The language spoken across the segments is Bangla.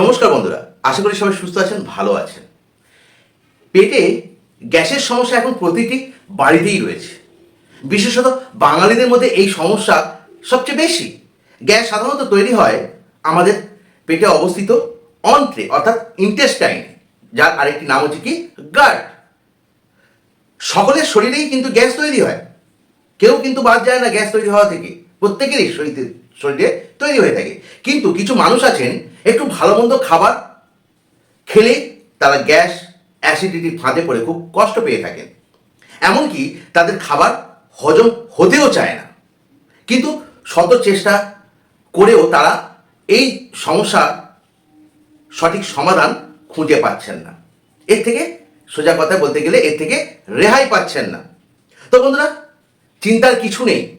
নমস্কার বন্ধুরা, আশা করি সবাই সুস্থ আছেন, ভালো আছেন। পেটে গ্যাসের সমস্যা এখন প্রতিটি বাড়িতেই রয়েছে। বিশেষত বাঙালিদের মধ্যে এই সমস্যা সবচেয়ে বেশি। গ্যাস সাধারণত তৈরি হয় আমাদের পেটে অবস্থিত অন্ত্রে, অর্থাৎ ইন্টেস্টাইন যার আরেকটি নাম হচ্ছে কি? গার্ড সকলের শরীরেই কিন্তু গ্যাস তৈরি হয়। কেউ কিন্তু বাদ যায় না গ্যাস তৈরি হওয়া থেকে। প্রত্যেকেরই শরীরে শরীরে তৈরি হয়ে থাকে। কিন্তু কিছু মানুষ আছেন, একটু ভালো মন্দ খাবার খেলে তারা গ্যাস, অ্যাসিডিটির ফাঁদে পড়ে খুব কষ্ট পেয়ে থাকেন। এমনকি তাদের খাবার হজম হতেও চায় না। কিন্তু শত চেষ্টা করেও তারা এই সমস্যার সঠিক সমাধান খুঁজে পাচ্ছেন না। এর থেকে সোজা কথা বলতে গেলে এর থেকে রেহাই পাচ্ছেন না। তো বন্ধুরা, চিন্তার কিছু নেই।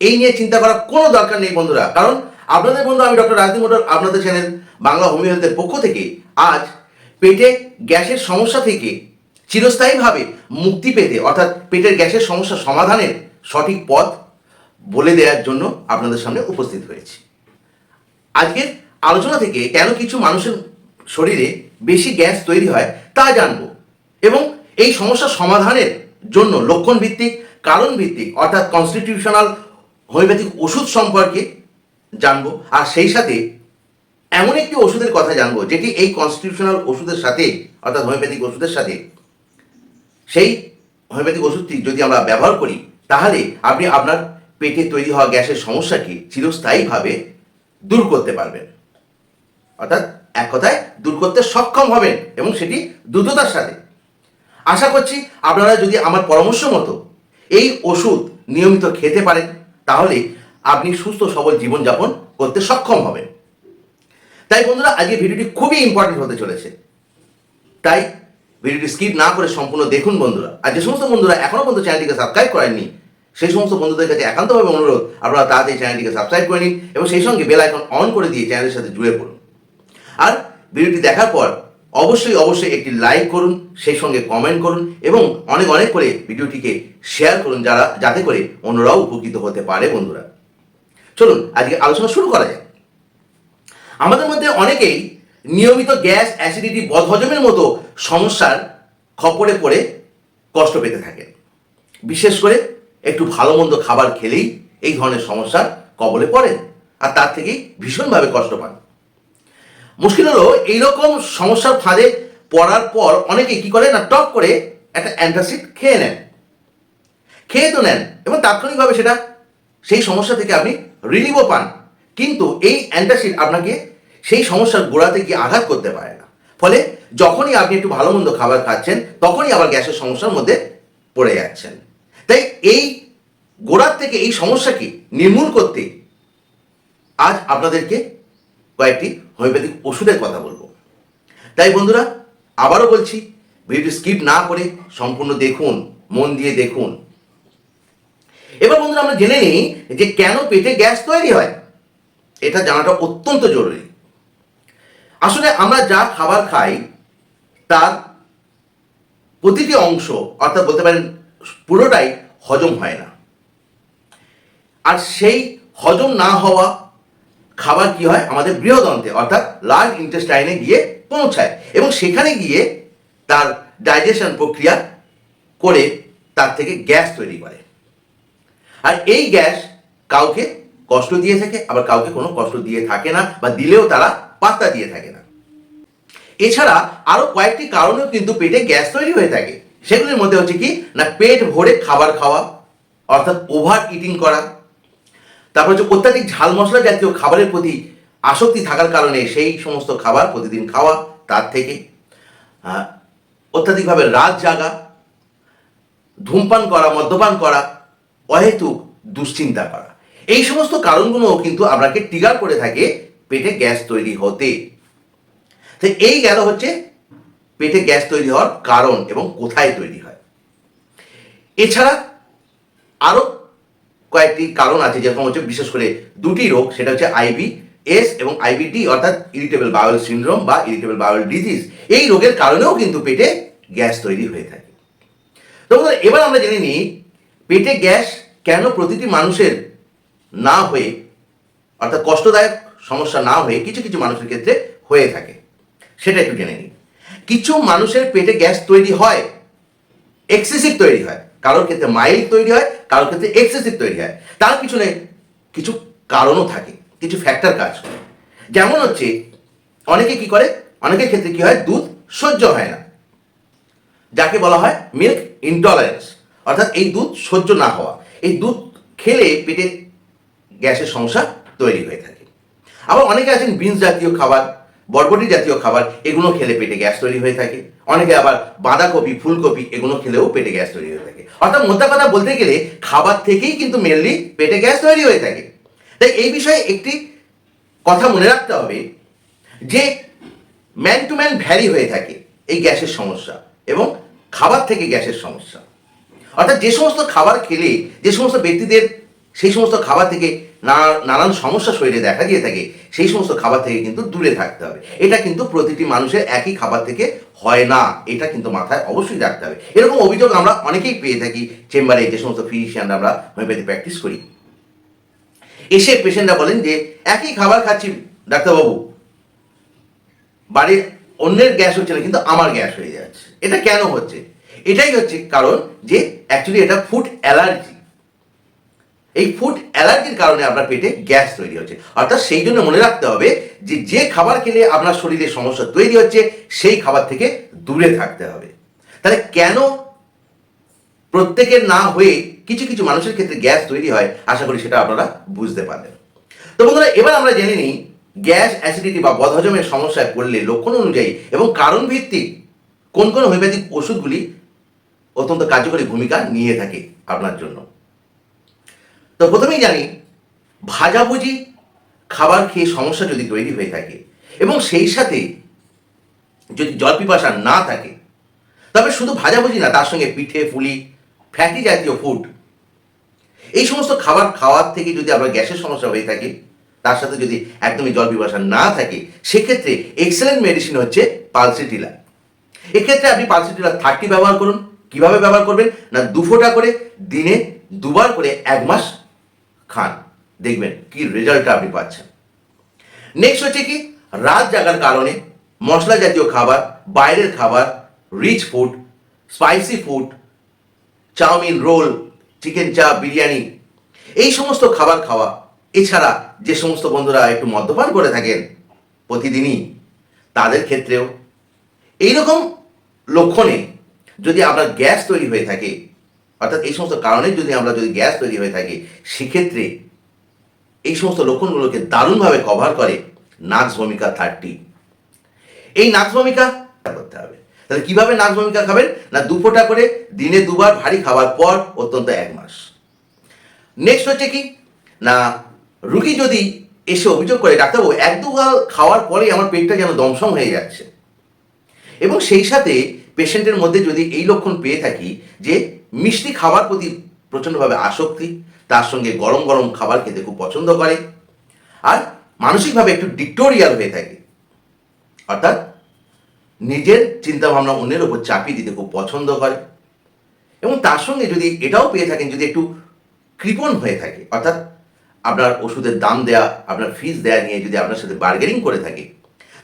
এই নিয়ে চিন্তা করার কোনো দরকার নেই বন্ধুরা। কারণ আপনাদের বন্ধু আমি ডক্টর রাজদীপ মোটর, আপনাদের চ্যানেল বাংলা হোমিও হেলথের পক্ষ থেকে আজ পেটে গ্যাসের সমস্যা থেকে চিরস্থায়ীভাবে মুক্তি পেতে, অর্থাৎ পেটের গ্যাসের সমস্যা সমাধানের সঠিক পথ বলে দেওয়ার জন্য আপনাদের সামনে উপস্থিত হয়েছি। আজকের আলোচনা থেকে কেন কিছু মানুষের শরীরে বেশি গ্যাস তৈরি হয় তা জানব এবং এই সমস্যা সমাধানের জন্য লক্ষণ ভিত্তিক কারণ ভিত্তিক অর্থাৎ কনস্টিটিউশনাল হোমিওপ্যাথিক ওষুধ সম্পর্কে জানব, আর সেই সাথে এমন একটি ওষুধের কথা জানব, যেটি এই কনস্টিটিউশনাল ওষুধের সাথে, অর্থাৎ হোমিওপ্যাথিক ওষুধের সাথে, সেই হোমিওপ্যাথিক ওষুধটি যদি আমরা ব্যবহার করি, তাহলে আপনি আপনার পেটে তৈরি হওয়া গ্যাসের সমস্যাকে চিরস্থায়ীভাবে দূর করতে পারবেন। অর্থাৎ এক কথায় দূর করতে সক্ষম হবেন, এবং সেটি দ্রুততার সাথে। আশা করছি আপনারা যদি আমার পরামর্শ মতো এই ওষুধ নিয়মিত খেতে পারেন তাহলে আপনি সুস্থ সবল জীবনযাপন করতে সক্ষম হবেন। তাই বন্ধুরা, আজকে ভিডিওটি খুবই ইম্পর্টেন্ট হতে চলেছে। তাই ভিডিওটি স্কিপ না করে সম্পূর্ণ দেখুন বন্ধুরা। আর যে সমস্ত বন্ধুরা এখনও পর্যন্ত চ্যানেলটিকে সাবস্ক্রাইব করেননি, সেই সমস্ত বন্ধুদের কাছে একান্তভাবে অনুরোধ, আপনারা তাড়াতাড়ি চ্যানেলটিকে সাবস্ক্রাইব করে নিন এবং সেই সঙ্গে বেল আইকন অন করে দিয়ে চ্যানেলের সাথে জুড়ে পড়ুন। আর ভিডিওটি দেখার পর অবশ্যই অবশ্যই একটি লাইক করুন, সেই সঙ্গে কমেন্ট করুন এবং অনেক অনেক করে ভিডিওটিকে শেয়ার করুন যারা, যাতে করে অন্যরাও উপকৃত হতে পারে বন্ধুরা। চলুন, আজকে আলোচনা শুরু করা যাক। আমাদের মধ্যে অনেকেই নিয়মিত গ্যাস অ্যাসিডিটি বদহজমের মতো সমস্যার খপরে পড়ে কষ্ট পেতে থাকেন বিশেষ করে একটু ভালো মন্দ খাবার খেলেই এই ধরনের সমস্যার কবলে পড়েন আর তার থেকেই ভীষণভাবে কষ্ট পান। মুশকিল হলো, এইরকম সমস্যার ফাঁদে পড়ার পর অনেকে কি করে না টপ করে একটা অ্যান্টাসিড খেয়ে নেন। খেয়ে তো নেন, এবং তাৎক্ষণিকভাবে সেটা, সেই সমস্যা থেকে আপনি রিলিভও পান। কিন্তু এই অ্যান্টাসিড আপনাকে সেই সমস্যার গোড়াতে গিয়ে আঘাত করতে পারে না। ফলে যখনই আপনি একটু ভালো মন্দ খাবার খাচ্ছেন, তখনই আবার গ্যাসের সমস্যার মধ্যে পড়ে যাচ্ছেন। তাই এই গোড়ার থেকে এই সমস্যাকে নির্মূল করতে আজ আপনাদেরকে কয়েকটি হোমিওপ্যাথিক ওষুধের কথা বলব। তাই বন্ধুরা, আবারও বলছি ভিডিও স্কিপ না করে সম্পূর্ণ দেখুন, মন দিয়ে দেখুন। এবার বন্ধুরা, আমরা জেনে নিই যে কেন পেটে গ্যাস তৈরি হয়। এটা জানাটা অত্যন্ত জরুরি। আসলে আমরা যা খাবার খাই, তার প্রতিটি অংশ, অর্থাৎ বলতে পারেন, পুরোটাই হজম হয় না। আর সেই হজম না হওয়া খাবার কি হয়? আমাদের বৃহদন্তে, অর্থাৎ লার্জ ইন্টেস্টাইনে গিয়ে পৌঁছায়। এবং সেখানে গিয়ে তার ডাইজেশন প্রক্রিয়া করে তার থেকে গ্যাস তৈরি করে। আর এই গ্যাস কাউকে কষ্ট দিয়ে থাকে, আবার কাউকে কোনো কষ্ট দিয়ে থাকে না, বা দিলেও তারা পাত্তা দিয়ে থাকে না। এছাড়া আরও কয়েকটি কারণেও কিন্তু পেটে গ্যাস তৈরি হয়ে থাকে। সেগুলির মধ্যে হচ্ছে কি? না, পেট ভরে খাবার খাওয়া, অর্থাৎ ওভার ইটিং করা তারপর হচ্ছে অত্যাধিক ঝাল মশলা জাতীয় খাবারের প্রতি আসক্তি থাকার কারণে সেই সমস্ত খাবার প্রতিদিন খাওয়া তার থেকে। অত্যাধিকভাবে রাত জাগা, ধূমপান করা, মদ্যপান করা, অহেতুক দুশ্চিন্তা করা। এই সমস্ত কারণগুলো কিন্তু আপনাকে ট্রিগার করে থাকে পেটে গ্যাস তৈরি হতে। তো এই গেল হচ্ছে পেটে গ্যাস তৈরি হওয়ার কারণ এবং কোথায় তৈরি হয়। এছাড়া আরও কয়েকটি কারণ আছে, যেরকম হচ্ছে বিশেষ করে দুটি রোগ, সেটা হচ্ছে আইবি এস এবং আইবিডি অর্থাৎ ইরিটেবল বাউল সিনড্রোম বা ইরিটেবল বাউল ডিজিজ এই রোগের কারণেও কিন্তু পেটে গ্যাস তৈরি হয়ে থাকে। তো এবার আমরা জেনে নিই, পেটে গ্যাস কেন প্রতিটি মানুষের না হয়ে, অর্থাৎ কষ্টদায়ক সমস্যা না হয়ে কিছু কিছু মানুষের ক্ষেত্রে হয়ে থাকে, সেটা একটু জেনে নিই। কিছু মানুষের পেটে গ্যাস তৈরি হয় এক্সেসিভ তৈরি হয় কারোর ক্ষেত্রে মাইল্ড তৈরি হয়, কারোর ক্ষেত্রে এক্সেসিভ তৈরি হয়। তার পিছনে কিছু কারণও থাকে, কিছু ফ্যাক্টর কাজ করে। যেমন হচ্ছে, অনেকে কি করে? অনেকের ক্ষেত্রে কি হয়? দুধ সহ্য হয় না। যাকে বলা হয় মিল্ক ইনটলারেন্স অর্থাৎ এই দুধ সহ্য না হওয়া। এই দুধ খেলে পেটে গ্যাসের সমস্যা তৈরি হয়ে থাকে। আবার অনেকে আছেন বিনস জাতীয় খাবার, বরবটি জাতীয় খাবার, এগুলো খেলে পেটে গ্যাস তৈরি হয়ে থাকে। অনেকে আবার বাঁধাকপি, ফুলকপি, এগুলো খেলেও পেটে গ্যাস তৈরি হয়ে থাকে। অর্থাৎ মোদ্দা কথা বলতে গেলে খাবার থেকেই কিন্তু মেনলি পেটে গ্যাস তৈরি হয়ে থাকে। তাই এই বিষয়ে একটি কথা মনে রাখতে হবে যে ম্যান টু ম্যান ভ্যারি হয়ে থাকে এই গ্যাসের সমস্যা এবং খাবার থেকে গ্যাসের সমস্যা। অর্থাৎ যে সমস্ত খাবার খেলে, যে সমস্ত ব্যক্তিদের সেই সমস্ত খাবার থেকে নানা- নানান সমস্যা শরীরে দেখা দিয়ে থাকে, সেই সমস্ত খাবার থেকে কিন্তু দূরে থাকতে হবে। এটা কিন্তু প্রতিটি মানুষের একই খাবার থেকে হয় না, এটা কিন্তু মাথায় অবশ্যই রাখতে হবে। এরকম অভিযোগ আমরা অনেকেই পেয়ে থাকি, চেম্বারে যে সমস্ত ফিজিশিয়ানরা আমরা হোমিওপ্যাথি প্র্যাকটিস করি। এসে পেশেন্টরা বলেন যে, একই খাবার খাচ্ছি, ডাক্তারবাবু। বাড়ির অন্যের গ্যাস হচ্ছে না, কিন্তু আমার গ্যাস হয়ে যাচ্ছে। এটা কেন হচ্ছে? এটাই হচ্ছে কারণ যে অ্যাকচুয়ালি এটা ফুড অ্যালার্জি এই ফুড অ্যালার্জির কারণে আপনার পেটে গ্যাস তৈরি হচ্ছে। অর্থাৎ সেই জন্য মনে রাখতে হবে যে যে খাবার খেলে আপনার শরীরে সমস্যা তৈরি হচ্ছে, সেই খাবার থেকে দূরে থাকতে হবে। তাহলে কেন প্রত্যেকের না হয়ে কিছু কিছু মানুষের ক্ষেত্রে গ্যাস তৈরি হয়? আশা করি সেটা আপনারা বুঝতে পারবেন তো বন্ধুরা, এবার আমরা জেনে নিই গ্যাস অ্যাসিডিটি বা বদহজমের সমস্যায় পড়লে লক্ষণ অনুযায়ী এবং কারণ ভিত্তিক কোন কোন হোমিওপ্যাথিক ওষুধগুলি অত্যন্ত কার্যকরী ভূমিকা নিয়ে থাকে আপনার জন্য। তো প্রথমেই জানি ভাজাভুজি খাবার খেয়ে সমস্যা যদি তৈরি হয়ে থাকে এবং সেই সাথে যদি জল পিপাসা না থাকে, তবে শুধু ভাজাভুজি না, তার সঙ্গে পিঠে ফুলি ফ্যাটি জাতীয় ফুড এই সমস্ত খাবার খাওয়ার থেকে যদি আপনার গ্যাসের সমস্যা হয়ে থাকে, তার সাথে যদি একদমই জল পিপাসা না থাকে, সেক্ষেত্রে এক্সেলেন্ট মেডিসিন হচ্ছে পালসিটিলা। এক্ষেত্রে আপনি পালসিটিলা থার্টি ব্যবহার করুন। কীভাবে ব্যবহার করবেন? না দু ফোঁটা করে, দিনে দুবার করে, এক মাস খান। দেখবেন কি রেজাল্টটা আপনি পাচ্ছেন। নেক্সট হচ্ছে কি, রাত জাগার কারণে মশলা জাতীয় খাবার, বাইরের খাবার rich food spicy food chowmein roll chicken chaap biryani, এই সমস্ত খাবার খাওয়া, এছাড়া যে সমস্ত বন্ধুরা একটু মদ্যপান করে থাকেন প্রতিদিনই, তাদের ক্ষেত্রেও, এইরকম লক্ষণে যদি আপনার গ্যাস তৈরি হয়ে থাকে অর্থাৎ এই সমস্ত কারণে যদি আমরা যদি গ্যাস তৈরি হয়ে থাকি, সেক্ষেত্রে এই সমস্ত লক্ষণগুলোকে দারুণভাবে কভার করে নাক্স ভূমিকা থার্টি এই নাক্স ভূমিকা করতে হবে। তাহলে কীভাবে নাক্স ভূমিকা খাবেন? না দু ফোঁটা করে দিনে দুবার ভারী খাওয়ার পর অত্যন্ত এক মাস। নেক্সট হচ্ছে কি? না, রুগী যদি এসে অভিযোগ করে, ডাক্তারবাবু, এক দুগাল খাওয়ার পরেই আমার পেটটা যেন দমসম হয়ে যাচ্ছে। এবং সেই সাথে পেশেন্টের মধ্যে যদি এই লক্ষণ পেয়ে থাকি যে মিষ্টি খাবার প্রতি প্রচণ্ডভাবে আসক্তি, তার সঙ্গে গরম গরম খাবার খেতে খুব পছন্দ করে। আর মানসিকভাবে একটু ডিক্টোরিয়াল হয়ে থাকে। অর্থাৎ নিজের চিন্তাভাবনা অন্যের উপর চাপিয়ে দিতে খুব পছন্দ করে। এবং তার সঙ্গে যদি এটাও পেয়ে থাকেন, যদি একটু কৃপণ হয়ে থাকে, অর্থাৎ আপনার ওষুধের দাম দেয়া, আপনার ফিস দেয়া নিয়ে যদি আপনার সাথে বার্গেনিং করে থাকে,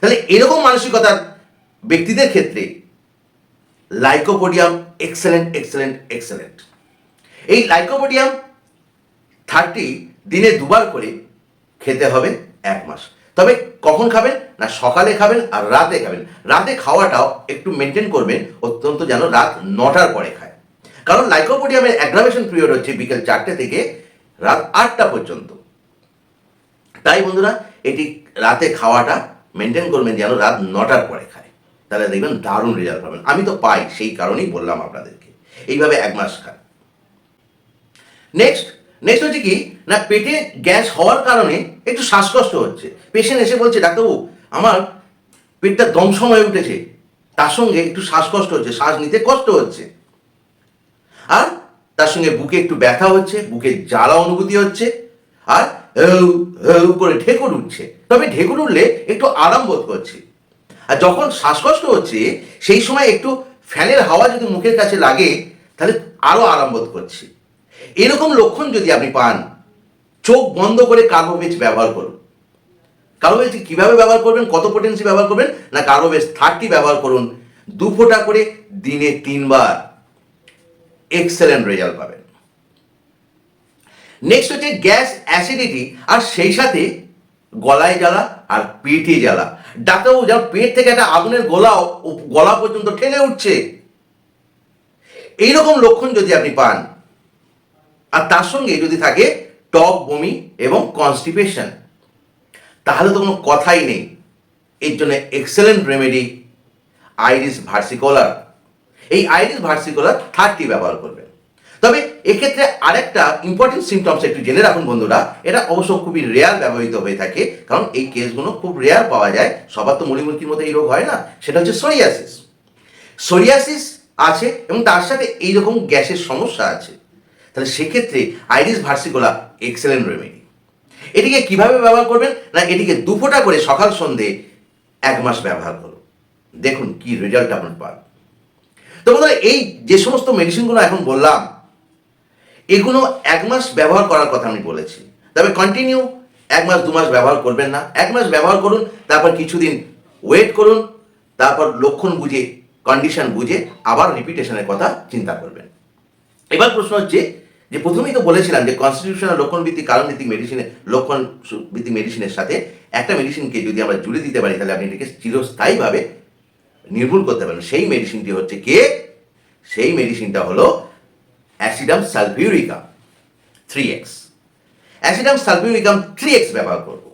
তাহলে এরকম মানসিকতার ব্যক্তিদের ক্ষেত্রে, লাইকোপোডিয়াম এক্সেলেন্ট এক্সেলেন্ট এক্সেলেন্ট এই লাইকোপোডিয়াম থার্টি দিনে দুবার করে খেতে হবে এক মাস। তবে কখন খাবেন না সকালে খাবেন আর রাতে খাবেন? রাতে খাওয়াটাও একটু মেনটেন করবেন, অত্যন্ত যেন রাত নটার পরে খায়। কারণ লাইকোপোডিয়ামের অ্যাগ্রাভেশন পিরিয়ড হচ্ছে বিকেল চারটে থেকে রাত আটটা পর্যন্ত। তাই বন্ধুরা, এটি রাতে খাওয়াটা মেনটেন করবেন যেন রাত নটার পরে তাহলে দেখবেন দারুণ রেজাল্ট পাবেন। আমি তো পাই, সেই কারণেই বললাম আপনাদেরকে। এইভাবে এক মাস খান নেক্সট নেক্সট হচ্ছে কি, না, পেটে গ্যাস হওয়ার কারণে একটু শ্বাসকষ্ট হচ্ছে। পেশেন্ট এসে বলছে, ডাক্তারবাবু, আমার পেটটা দমসম হয়ে উঠেছে। তার সঙ্গে একটু শ্বাসকষ্ট হচ্ছে, শ্বাস নিতে কষ্ট হচ্ছে। আর তার সঙ্গে বুকে একটু ব্যথা হচ্ছে, বুকে জ্বালা অনুভূতি হচ্ছে। আর করে ঢেকুর উঠছে। তবে ঢেকুর উঠলে একটু আরাম বোধ করছে। আর যখন শ্বাসকষ্ট হচ্ছে, সেই সময় একটু ফ্যানের হাওয়া যদি মুখের কাছে লাগে, তাহলে আরও আরাম বোধ করছে। এরকম লক্ষণ যদি আপনি পান, চোখ বন্ধ করে কার্বোভেজ ব্যবহার করুন। কার্বোবেজ কীভাবে ব্যবহার করবেন, কত পোটেন্সি ব্যবহার করবেন, না কার্বোবেজ থার্টি ব্যবহার করুন, দু ফোঁটা করে দিনে তিনবার এক্সেলেন্ট রেজাল্ট পাবেন। নেক্সট হচ্ছে গ্যাস অ্যাসিডিটি আর সেই সাথে গলায় জ্বালা আর পেটে জ্বালা। ডাক্তারবাবু যেমন পেট থেকে একটা আগুনের গোলা গলা পর্যন্ত ঠেলে উঠছে। এইরকম লক্ষণ যদি আপনি পান, আর তার সঙ্গে যদি থাকে টক, বমি এবং কনস্টিপেশন তাহলে তো কোনো কথাই নেই। এর জন্য এক্সেলেন্ট রেমেডি আইরিস ভার্সিকোলার এই আইরিস ভার্সিকোলার থার্টি ব্যবহার করবেন। তবে এক্ষেত্রে আরেকটা ইম্পর্টেন্ট সিমটমস একটু জেনে রাখুন বন্ধুরা। এটা অবশ্য খুবই রেয়ার ব্যবহৃত হয়ে থাকে, কারণ এই কেসগুলো খুব রেয়ার পাওয়া যায়। সবার তো মুড়িমুড়কির মতো এই রোগ হয় না। সেটা হচ্ছে সোরিয়াসিস সোরিয়াসিস আছে এবং তার সাথে এইরকম গ্যাসের সমস্যা আছে। তাহলে সেক্ষেত্রে আইরিস ভার্সিকোলা এক্সেলেন্ট রেমেডি এটিকে কীভাবে ব্যবহার করবেন? না, এটিকে দু ফোঁটা করে সকাল সন্ধে এক মাস ব্যবহার করুন। দেখুন কি রেজাল্ট আপনার পান তো বন্ধুরা, এই যে সমস্ত মেডিসিনগুলো এখন বললাম এগুলো এক মাস ব্যবহার করার কথা আমি বলেছি। তবে কন্টিনিউ এক মাস, দু মাস ব্যবহার করবেন না। এক মাস ব্যবহার করুন, তারপর কিছুদিন ওয়েট করুন, তারপর লক্ষণ বুঝে কন্ডিশন বুঝে আবার রিপিটেশনের কথা চিন্তা করবেন। এবার প্রশ্ন হচ্ছে যে, প্রথমেই তো বলেছিলাম যে কনস্টিটিউশনাল লক্ষণ ভিত্তিক কারণ ভিত্তিক মেডিসিনের লক্ষণ ভিত্তিক মেডিসিনের সাথে একটা মেডিসিনকে যদি আমরা জুড়ে দিতে পারি, তাহলে আপনি এটাকে চিরস্থায়ীভাবে নির্মূল করতে পারেন সেই মেডিসিনটি হচ্ছে কে? সেই মেডিসিনটা হলো acidum sulphuricum three X acidum sulphuricum three X ব্যবহার করব।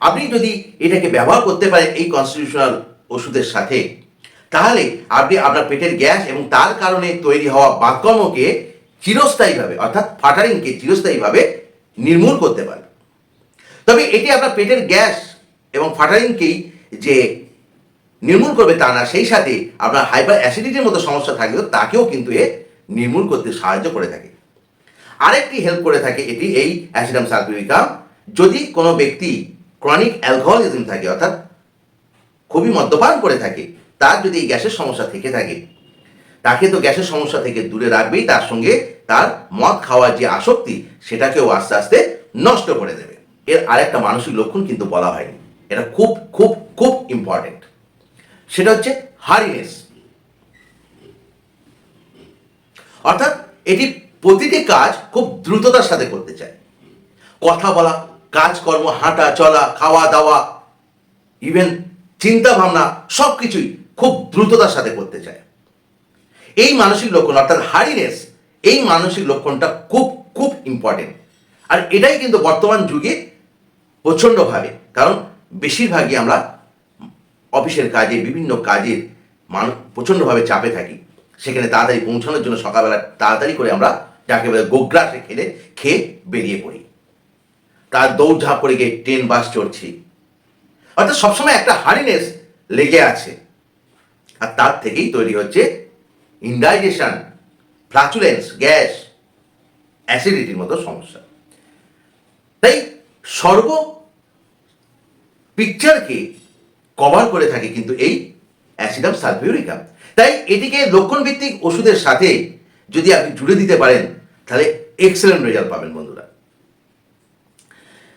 আপনি যদি এটাকে ব্যবহার করতে পারেন এই কনস্টিটিউশনাল ওষুধের সাথে, তাহলে আপনি আপনার পেটের গ্যাস এবং তার কারণে তৈরি হওয়া বাতকর্মকে চিরস্থায়ীভাবে, অর্থাৎ ফাটারিংকে চিরস্থায়ীভাবে নির্মূল করতে পারবেন। তবে এটি আপনার পেটের গ্যাস এবং ফাটারিংকেই যে নির্মূল করবে তা না, সেই সাথে আপনার হাইপার অ্যাসিডিটির মতো সমস্যা থাকলেও তাকেও কিন্তু এ নির্মূল করতে সাহায্য করে থাকে। আরেকটি হেল্প করে থাকে এটি এই অ্যাসিডাম সালফিউরিকাম যদি কোনো ব্যক্তি ক্রনিক অ্যালকোহলিজম থাকে, অর্থাৎ খুবই মদ্যপান করে থাকে, তার যদি এই গ্যাসের সমস্যা থেকে থাকে, তাকে তো গ্যাসের সমস্যা থেকে দূরে রাখবেই, তার সঙ্গে তার মদ খাওয়ার যে আসক্তি, সেটাকেও আস্তে আস্তে নষ্ট করে দেবে। এর আরেকটা মানসিক লক্ষণ কিন্তু বলা হয়নি। এটা খুব খুব খুব ইম্পর্টেন্ট সেটা হচ্ছে হারিনেস অর্থাৎ এটি প্রতিটি কাজ খুব দ্রুততার সাথে করতে চায়। কথা বলা, কাজকর্ম, হাঁটা, চলা, খাওয়া, দাওয়া ইভেন চিন্তা ভাবনা সব কিছুই খুব দ্রুততার সাথে করতে চায়। এই মানসিক লক্ষণ, অর্থাৎ হারিনেস এই মানসিক লক্ষণটা খুব খুব ইম্পর্টেন্ট আর এটাই কিন্তু বর্তমান যুগে প্রচণ্ডভাবে, কারণ বেশিরভাগই আমরা অফিসের কাজে, বিভিন্ন কাজের মান প্রচণ্ডভাবে চাপে থাকি। সেখানে তাড়াতাড়ি পৌঁছানোর জন্য সকালবেলা তাড়াতাড়ি করে আমরা যাকে বলে গোগ্রাসে খেলে, খেয়ে বেরিয়ে পড়ি। তার দৌড়ঝাঁপ করে গিয়ে ট্রেন, বাস চড়ছি। অর্থাৎ সবসময় একটা হারিনেস লেগে আছে। আর তার থেকেই তৈরি হচ্ছে ইন্ডাইজেশন ফ্লাচুলেন্স গ্যাস অ্যাসিডিটির মতো সমস্যা। তাই সর্ব পিকচারকে কভার করে থাকে কিন্তু এই অ্যাসিডাম সালফিউরিকাম তাই এটিকে লক্ষণ ভিত্তিক ওষুধের সাথে যদি আপনি জুড়ে দিতে পারেন, তাহলে এক্সেলেন্ট রেজাল্ট পাবেন বন্ধুরা।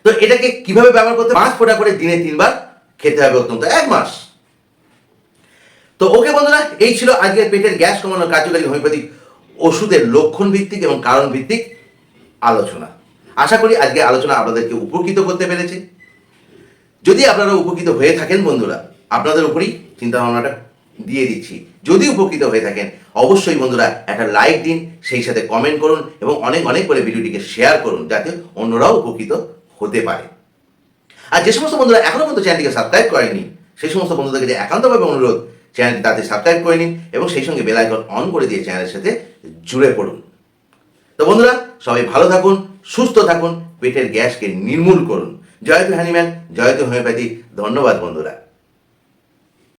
তো এটাকে কীভাবে ব্যবহার করতে পাঁচ ফোটা করে দিনে তিনবার খেতে হবে অত্যন্ত এক মাস। তো ওকে বন্ধুরা, এই ছিল আজকের পেটের গ্যাস কমানোর কার্যকারী হোমিওপ্যাথিক ওষুধের লক্ষণ ভিত্তিক এবং কারণ ভিত্তিক আলোচনা। আশা করি আজকে আলোচনা আপনাদেরকে উপকৃত করতে পেরেছে। যদি আপনারা উপকৃত হয়ে থাকেন বন্ধুরা, আপনাদের উপরই চিন্তা ভাবনাটা দিয়ে দিচ্ছি। যদি উপকৃত হয়ে থাকেন, অবশ্যই বন্ধুরা একটা লাইক দিন, সেই সাথে কমেন্ট করুন এবং অনেক অনেক করে ভিডিওটিকে শেয়ার করুন, যাতে অন্যরাও উপকৃত হতে পারে। আর যে সমস্ত বন্ধুরা এখনও পর্যন্ত চ্যানেলটিকে সাবস্ক্রাইব করেনি, সেই সমস্ত বন্ধুদের কাছে একান্তভাবে অনুরোধ চ্যানেলটি তাতে সাবস্ক্রাইব করে নিন এবং সেই সঙ্গে বেল আইকন অন করে দিয়ে চ্যানেলের সাথে জুড়ে পড়ুন। তো বন্ধুরা, সবাই ভালো থাকুন, সুস্থ থাকুন, পেটের গ্যাসকে নির্মূল করুন। জয়তু হ্যানিম্যান জয়তু হোমিওপ্যাথি ধন্যবাদ বন্ধুরা।